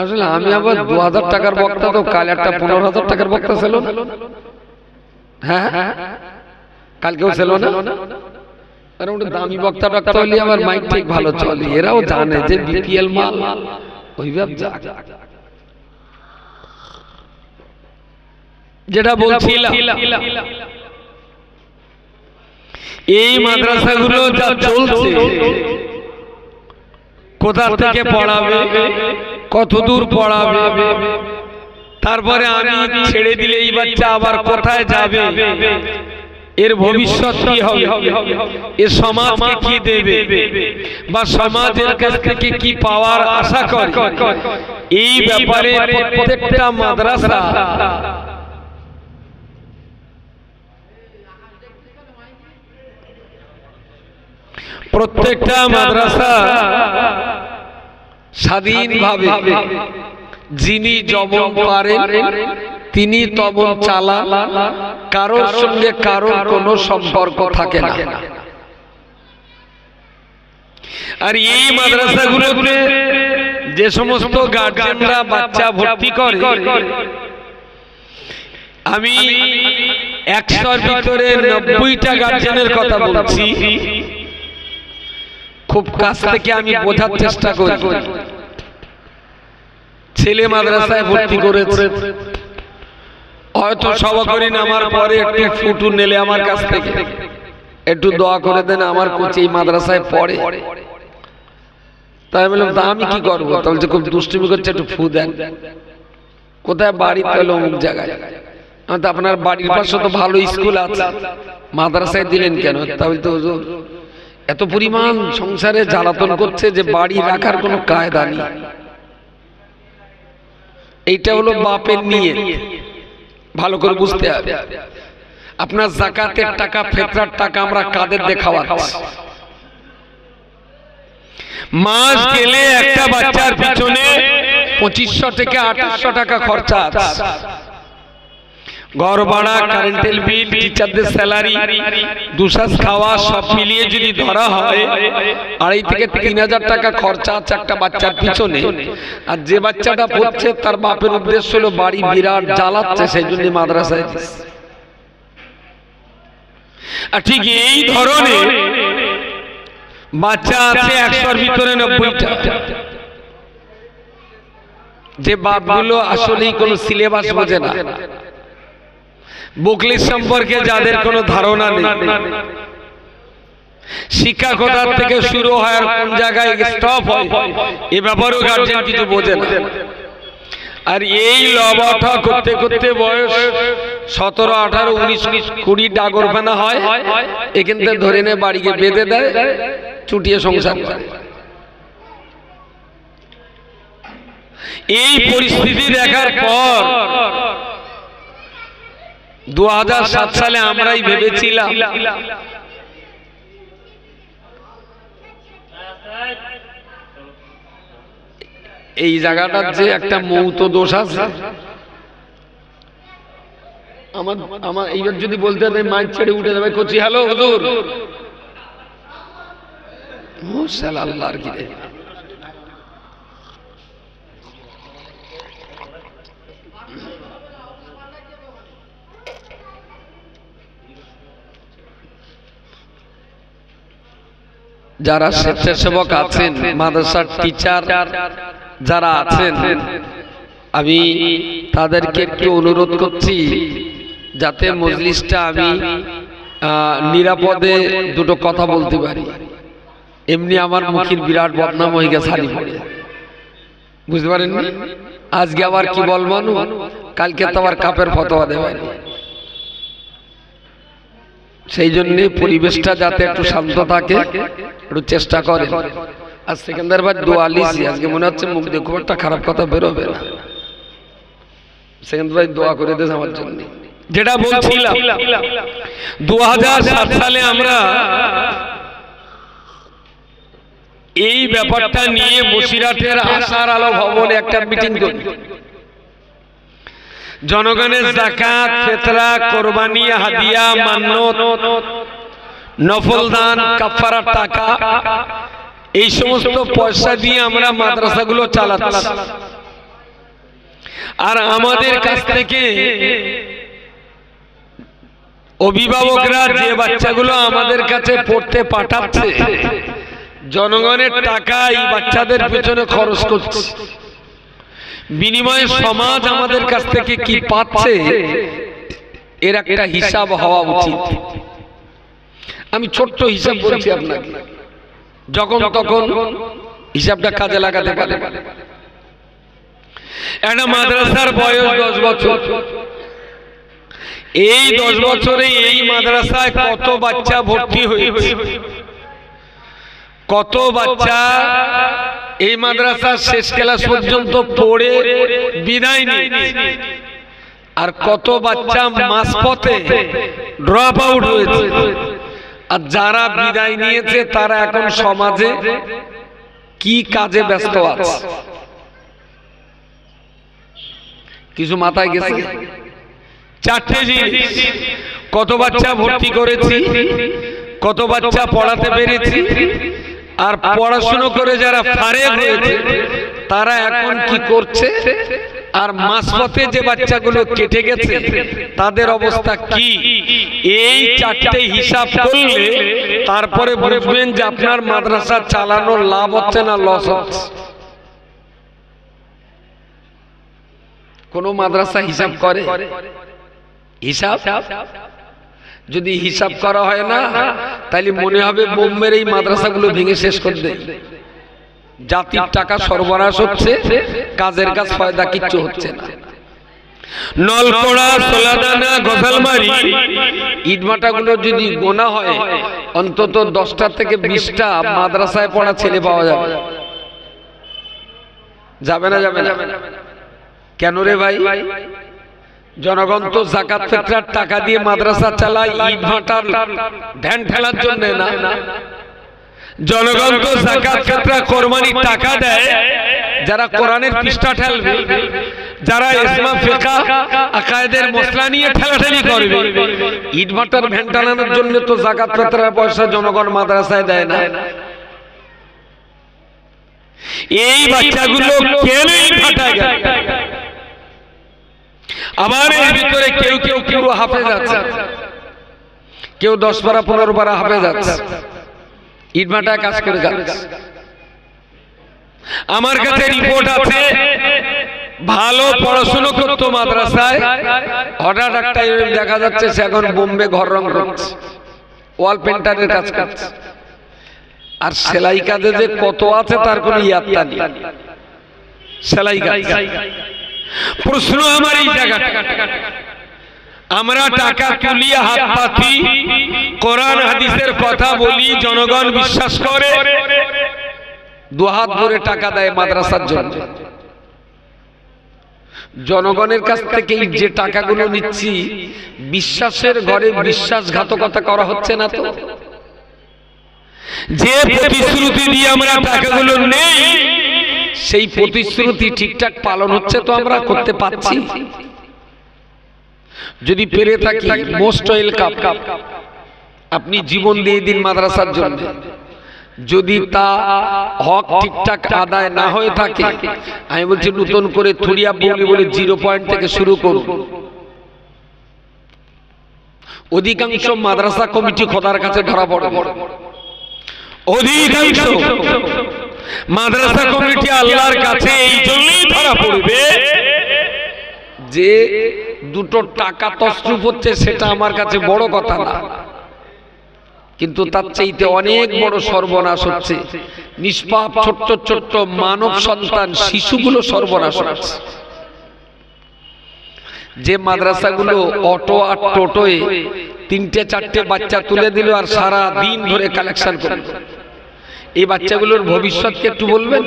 আসলে আমি আবার দু হাজার টাকার বক্তা তো, কাল একটা পনেরো হাজার টাকার বক্তা ছিল। হ্যাঁ হ্যাঁ কালকেও ছিল না। দামি বক্তা টক্তা ভালো চলে। এরাও জানে যে বিপিএল মাল। ওই যাক যেটা এই মাদ্রাসাগুলো যা চলছে কোথা থেকে পড়াবে? কত দূর পড়াবে? তারপরে আমি ছেড়ে দিলে এই বাচ্চা আবার কোথায় যাবে? এর ভবিষ্যৎ কি হবে? এ সমাজকে কি দেবে? বা সমাজের কাছ থেকে কি পাওয়ার আশা করে? এই ব্যাপারে প্রত্যেকটা মাদ্রাসা প্রত্যেকটা মাদ্রাসা স্বাধীনভাবে যিনি যেমন পারেন তিনি তমন চালা কারোর সঙ্গে কারোর কোনো সম্পর্ক থাকে না। আর এই মাদ্রাসা মাদ্রাসাগুলোতে যে সমস্ত গার্জেনরা বাচ্চা ভর্তি করে আমি একশোর ভিতরে নব্বইটা গার্জেনের কথা বলছি। খুব কাছ থেকে আমি বোঝার চেষ্টা করি। ছেলে মাদ্রাসায় ভর্তি করেছে। হয়তো সভাকরি নামার পরে একটু ফুটু নেলে আমার কাছ থেকে। একটু দোয়া করে দেন আমার কোচে এই মাদ্রাসায় পড়ে। তাই বললাম তা আমি কি করব? তা বলছে খুব দুষ্টুমি করছে একটু ফু দেন। কোথায় বাড়ি তাহলে অমুক জায়গায়? আমি তো আপনার বাড়ির পাশে তো ভালো স্কুল আছে। মাদ্রাসায় দিলেন কেন? তাহলে তো হুজুর, এত পরিমাণ সংসারে জ্বালাতন করছে যে বাড়ি রাখার কোনো কায়দা নেই। এইটা হলো বাপের নিয়ে ভালো করে বুঝতে হবে। আপনার জাকাতের টাকা ফেতরার টাকা আমরা কাদের দেখাওয়াচ্ছি? মাস গেলে একটা বাচ্চার পিছনে পঁচিশশো থেকে আঠাশশো টাকা খরচা ঘর ভাড়া কারেন্টের বিল টিচারদের স্যালারি দুশ্বাস খাওয়া, সব মিলিয়ে যদি ধরা হয়, আড়াই থেকে তিন হাজার টাকা খরচা আছে একটা বাচ্চার পিছনে। আর যে বাচ্চাটা পড়ছে, তার বাপের উদ্দেশ্য হলো বাড়ি বিরাট জ্বালাচ্ছে সেই জন্য মাদ্রাসায় আর ঠিক এই ধরনের বাচ্চা আছে একশোর ভিতরে নব্বইটা। যে বাপগুলো আসলেই কোনো সিলেবাস বোঝে না। বুকলিশ সম্পর্কে যাদের কোনো ধারণা নেই। শিক্ষা কোথার থেকে শুরু হয় কোন জায়গায় স্টপ হয়, এ ব্যাপারেও গার্জেন কিছু বোঝে না। আর এই লবাটা করতে করতে বয়স সতেরো, আঠারো, উনিশ, কুড়ি ডাগর ফেনা হয় এখান থেকে ধরে নে বাড়িকে বেঁধে দেয়, চুটিয়ে সংসার করে। এই পরিস্থিতি দেখার পর দু সালে আমরাই ভেবেছিলাম। এই জায়গাটার যে একটা মৌত দোষ আছে। আমার আমার এইবার যদি বলতে হবে মাইক ছেড়ে উঠে যাবে। কচি, হ্যালো, হুজুর। আল্লাহর কি রে যারা স্বেচ্ছাসেবক আছেন মাদ্রাসার টিচার যারা আছেন আমি তাদেরকে একটু অনুরোধ করছি যাতে মজলিসটা আমি নিরাপদে দুটো কথা বলতে পারি। এমনি আমার মুখের বিরাট বদনাম হয়ে গেছে হারি পড়ে বুঝতে পারেন আজকে আবার কি বলব? কালকে তো আবার কাপের ফতোয়া দেওয়ানি সেই জন্য পরিবেশটা যাতে একটু শান্ত থাকে একটু চেষ্টা করেন। আর সেকেন্দার দোয়া লিছি আজকে মনে হচ্ছে মুখ দিয়ে খুব একটা খারাপ কথা বেরোবে না। সেকেন্দ ভাই দোয়া করে দেন আমার জন্য। যেটা বলছিলাম দু হাজার সাত সালে আমরা এই ব্যাপারটা নিয়ে বসিরাটের আশার আলো ভবনে একটা মিটিং করি জনগণের জাকাত ফেতরা কোরবানি হাদিয়া, মান্নত নফল দান কাফারার টাকা, এই সমস্ত পয়সা দিয়ে আমরা মাদ্রাসাগুলো চালাচ্ছি। আর আমাদের কাছ থেকে অভিভাবকরা যে বাচ্চাগুলো আমাদের কাছে পড়তে পাঠাচ্ছে, জনগণের টাকা এই বাচ্চাদের পেছনে খরচ করছে। বিনিময়ে সমাজ আমাদের কাছ থেকে কি পাচ্ছে? এর একটা হিসাব হওয়া উচিত। আমি ছোট্ট হিসাব বলছি আপনাকে। যখন তখন হিসাবটা কাজে লাগাতে পারে। একটা মাদ্রাসার বয়স দশ বছর। এই দশ বছরে এই মাদ্রাসায় কত বাচ্চা ভর্তি হয়েছে? কত বাচ্চা এই মাদ্রাসার শেষ ক্লাস পর্যন্ত পড়ে বিদায় নিয়েছে আর কত বাচ্চা মাঝপথে ড্রপ আউট হয়েছে। আর যারা বিদায় নিয়েছে, তারা এখন সমাজে কি কাজে ব্যস্ত আছে? কিছু মাথায় গেছে? চারটে জিনিস। কত বাচ্চা ভর্তি করেছি, কত বাচ্চা পড়াতে পেরেছি আর পড়াশুনো করে যারা ফারেক হয়েছে তারা এখন কি করছে? আর মাসপথে যে বাচ্চাগুলো কেটে গেছে তাদের অবস্থা কি? এই চারটে হিসাব করলে তারপরে বুঝবেন যে আপনার মাদ্রাসা চালানোর লাভ হচ্ছে না লস হচ্ছে? কোন মাদ্রাসা হিসাব করে? হিসাব? যদি হিসাব করা হয় না তাহলে মনে হবে বোম্বের এই মাদ্রাসাগুলো ভেঙে শেষ করে দেয়। জাতির টাকা সরবরাহ হচ্ছে, কাজের কাজ ফয়দা কিচ্ছু হচ্ছে না। ইটমাটাগুলো যদি হয়, অন্তত দশটা থেকে বিশটা মাদ্রাসায় পড়া পাওয়া যাবে না যাবে না। কেন রে ভাই? জনগণ তো জাকাত ফেতরার টাকা দিয়ে মাদ্রাসা চালায়, ইট ভাটার ধ্যান ঠেলার জন্য না। জনগণ তো জাকাত ফেতরা কোরবানির টাকা দেয়, যারা কোরআনের পৃষ্ঠা ঠেলবে, যারা ইসমা, ফেকা, আকায়েদের মশলা নিয়ে ঠেলাঠেলি করবে, ইট ভাটার ভ্যান টানানোর জন্য তো জাকাত ফেতরার পয়সা জনগণ মাদ্রাসায় দেয় না। এই বাচ্চাগুলো কেন ইট ভাটায় গেল? আবার এর ভিতরে কেউ কেউ পুরো হাফে যাচ্ছে কেউ দশ বারা, পনেরো বারা হাফে যাচ্ছে ইটমাটায় কাজ করে যাচ্ছে আমার কাছে রিপোর্ট আছে, ভালো পড়াশুনো করতো মাদ্রাসায়। হঠাৎ একটা দেখা যাচ্ছে, সে এখন বোম্বে ঘর রং করছে। ওয়াল পেন্টারের কাজ করছে। আর সেলাই কাজে যে কত আছে, তার কোনো ইয়াত্তা নেই। সেলাই কাজ। প্রশ্ন আমার এই জায়গাটা। আমরা টাকা তুলি হাত পাতি কোরআন হাদিসের কথা বলি জনগণ বিশ্বাস করে দুহাত ভরে টাকা দেয় মাদ্রাসার জন্য। জনগণের কাছ থেকে যে টাকাগুলো নিচ্ছি বিশ্বাসের ঘরে বিশ্বাসঘাতকতা করা হচ্ছে না তো। যে প্রতিশ্রুতি দিয়ে আমরা টাকাগুলো নেই সেই প্রতিশ্রুতি ঠিকঠাক পালন হচ্ছে তো আমরা করতে পারছি। যদি পেরে থাকি মোস্ট ওয়েলকাম আপনি জীবন দিয়ে দিন মাদ্রাসার জন্য। যদি তা হক ঠিকঠাক আদায় না হয়ে থাকে, আমি বলছি নতুন করে থুরিয়া বলি বলে জিরো পয়েন্ট থেকে শুরু করুন। অধিকাংশ মাদ্রাসা কমিটি খোদার কাছে ধরা পড়ে অধিকাংশ। মাদ্রাসা কমিটি আল্লাহর কাছে এই জন্যই ধরা পড়বে যে দুটো টাকা তসরুপ হচ্ছে সেটা আমার কাছে বড় কথা না। কিন্তু তার চাইতে অনেক বড় সর্বনাশ হচ্ছে নিষ্পাপ ছোট্ট ছোট্ট মানব সন্তান শিশুগুলো সর্বনাশ হচ্ছে। যে মাদ্রাসাগুলো অটো আর টোটোয় তিনটে চারটে বাচ্চা তুলে দিল আর সারা দিন ধরে কালেকশন করল। এই বাচ্চাগুলোর ভবিষ্যৎকে একটু বলবেন?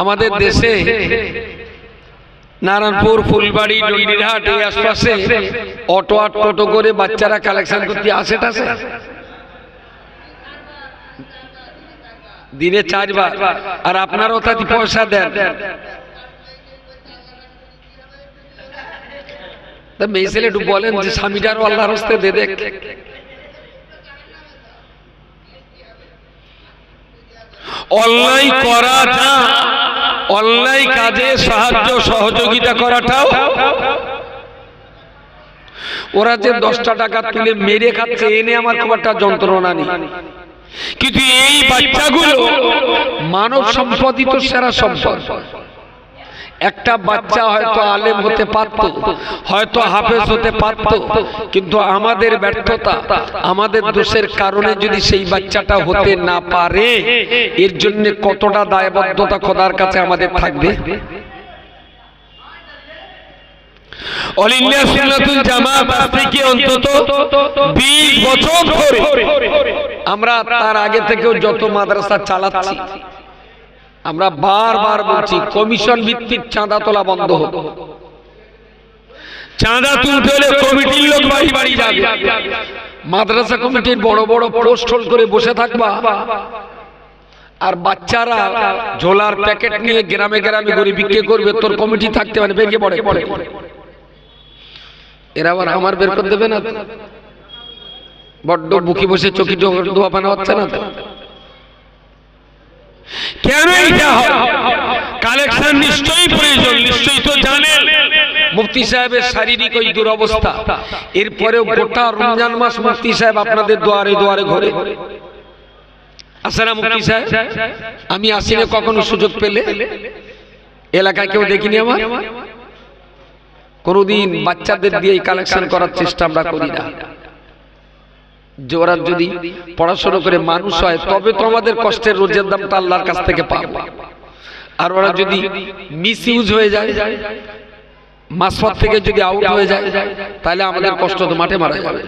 আমাদের দেশে নারায়ণপুর ফুলবাড়ি ডন্ডিরহাট এই আশপাশে অটো আর টোটো করে বাচ্চারা কালেকশন করতে আসে টাসে? দিনে চারবার। আর আপনারাও তাতে পয়সা দেন। তা মেয়ে ছেলে একটু বলেন যে স্বামীটারও আল্লাহর হস্তে দে দেখ। অন্যায় করাটা অন্যায় কাজে সাহায্য সহযোগিতা করাটাও। ওরা যে দশটা টাকা তুলে মেরে খাচ্ছে এনে আমার খুব একটা যন্ত্রণা নেই। কিন্তু এই বাচ্চাগুলো মানব সম্পদই তো সেরা সম্পদ। একটা বাচ্চা হয়তো আলেম হতে পারত, হয়তো হাফেজ হতে পারত, কিন্তু আমাদের ব্যর্থতা, আমাদের দোষের কারণে যদি সেই বাচ্চাটা হতে না পারে, এর জন্য কতটা দায়বদ্ধতা খোদার কাছে আমাদের থাকবে? অল ইন্ডিয়া সুন্নাতুল জামাত থেকে অন্তত 20 বছর ধরে আমরা তার আগে থেকেও যত মাদ্রাসা চালাচ্ছি আমরা বারবার বলছি কমিশন ভিত্তিক চাঁদা তোলা বন্ধ হোক। চাঁদা তুলতে হলে কমিটির লোক বাড়ি বাড়ি যাবে। মাদ্রাসা কমিটির বড় বড় পোস্ট হোল করে বসে থাকবা। আর বাচ্চারা ঝোলার প্যাকেট নিয়ে গ্রামে গ্রামে করে বিক্রি করবে? তোর কমিটি থাকতে মানে বেরিয়ে পড়ে। পড়ে। এরা আবার আমার বের করে দেবে না বড্ড বুকি বসে চকি দোয়া পানা হচ্ছে না কেন এটা কালেকশন নিশ্চয়ই প্রয়োজন, নিশ্চয়ই তো জানেন। মুফতি সাহেবের শারীরিক ওই দুরবস্থা। এরপরেও গোটা রমজান মাস মুফতি সাহেব আপনাদের দুয়ারে দুয়ারে ঘরে। আসে না মুফতি সাহেব? আমি আসি না কখনো সুযোগ পেলে? এলাকায় কেউ দেখিনি আমার? কোনোদিন বাচ্চাদের দিয়ে কালেকশন করার চেষ্টা আমরা করি না। যে ওরা যদি পড়াশোনা করে মানুষ হয়, তবে তো আমাদের কষ্টের রোজের দামটা আল্লাহর কাছ থেকে পাবো। আর ওরা যদি মিস ইউজ হয়ে যায় মাসপথ থেকে যদি আউট হয়ে যায়, তাহলে আমাদের কষ্ট তো মাঠে মারা যাবে।